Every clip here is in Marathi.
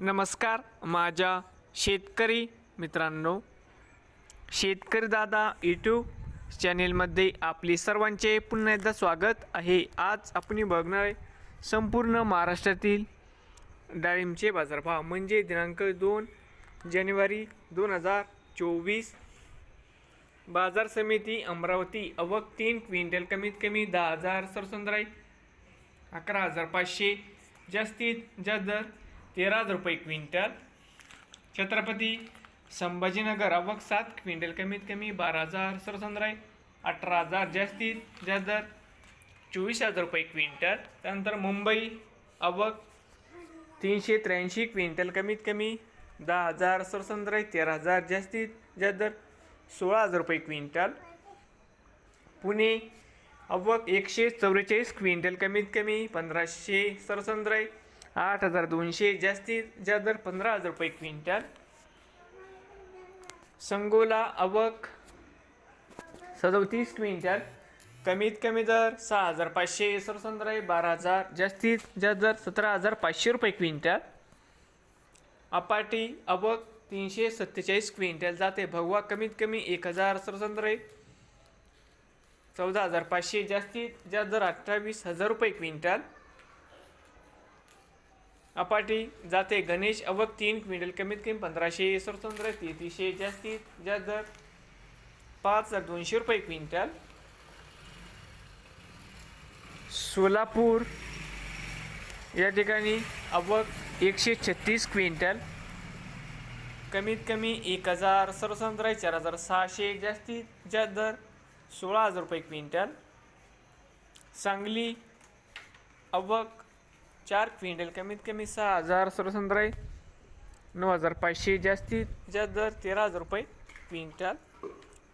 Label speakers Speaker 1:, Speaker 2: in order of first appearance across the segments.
Speaker 1: नमस्कार माझ्या शेतकरी मित्रांनो. शेतकरी दादा यूट्यूब चॅनेलमध्ये आपले सर्वांचे पुन्हा एकदा स्वागत आहे. आज आपण बघणार आहे संपूर्ण महाराष्ट्रातील डाळिंबचे बाजारभाव. म्हणजे दिनांक दोन जानेवारी दोन हजार चोवीस. बाजार समिती अमरावती अवक तीन क्विंटल कमीत कमी दहा हजार सरसंद्राई अकरा हजार पाचशे. जास्तीत जास्त दर तेरा हजार रुपये क्विंटल. छत्रपती संभाजीनगर अवक सात क्विंटल. कमीत कमी बारा हजार सरसंद्राय अठरा हजार जास्तीत जास्त दर चोवीस हजार रुपये क्विंटल. त्यानंतर मुंबई अवक तीनशे त्र्याऐंशी क्विंटल. कमीत कमी दहा हजार सरसंद्राय तेरा हजार जास्तीत जास्त दर सोळा हजार रुपये क्विंटल. पुणे अव्वक एकशे चौवेचाळीस क्विंटल. कमीत कमी पंधराशे सरसंद्राय आठ हजार दोनशे. जास्तीत जास्त दर पंधरा हजार रुपये क्विंटल. संगोला अवक सदोतीस क्विंटल. कमीत कमी दर सहा हजार पाचशे सरसंद्राई बारा हजार. जास्तीत जास्त दर सतरा हजार पाचशे रुपये क्विंटल. अपाटी अवक तीनशे सत्तेचाळीस क्विंटल. जाते भगवा कमीत कमी एक हजार सरसंद्राई चौदा हजार पाचशे. जास्तीत जास्त दर अठ्ठावीस हजार रुपये क्विंटल. अपाटी जाते गणेश अवक तीन क्विंटल कमीत कमी पंधराशे सरसंद्राई तेहतीसशे जास्तीत जास्त दर पाच हजार दोनशे रुपये क्विंटल. सोलापूर या ठिकाणी अवक एकशे छत्तीस क्विंटल. कमीत कमी एक हजार सर्वसाधारण चार हजार सहाशे जास्तीत जास्त दर सोळा हजार रुपये क्विंटल. सांगली अवक चार क्विंटल कमीत कमी सहा हजार सर्वसाधारण नऊ हजार पाचशे जास्तीत जास्त दर तेरा हजार रुपये क्विंटल.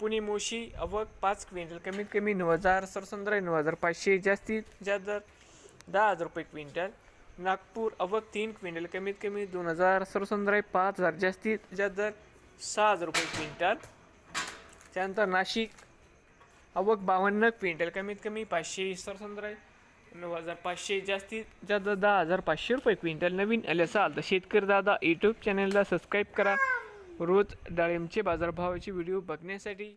Speaker 1: पुणे मोशी अवक पाच क्विंटल कमीत कमी नऊ हजार सर्वसाधारण नऊ हजार पाचशे जास्तीत जास्त दर दहा हजार रुपये क्विंटल. नागपूर अवक तीन क्विंटल कमीत कमी दोन हजार सर्वसाधारण पाच हजार जास्तीत जास्त दर सहा हजार रुपये क्विंटल. त्यानंतर नाशिक अवक बावन्न क्विंटल कमीत कमी पाचशे सरसंद्राय नऊ हजार पाचशे जास्तीत जास्त दहा हजार पाचशे रुपये क्विंटल. नवीन आले असाल तर शेतकरी दादा यूट्यूब चॅनलला सबस्क्राईब करा. रोज डाळिंबचे बाजारभावाचे व्हिडिओ बघण्यासाठी.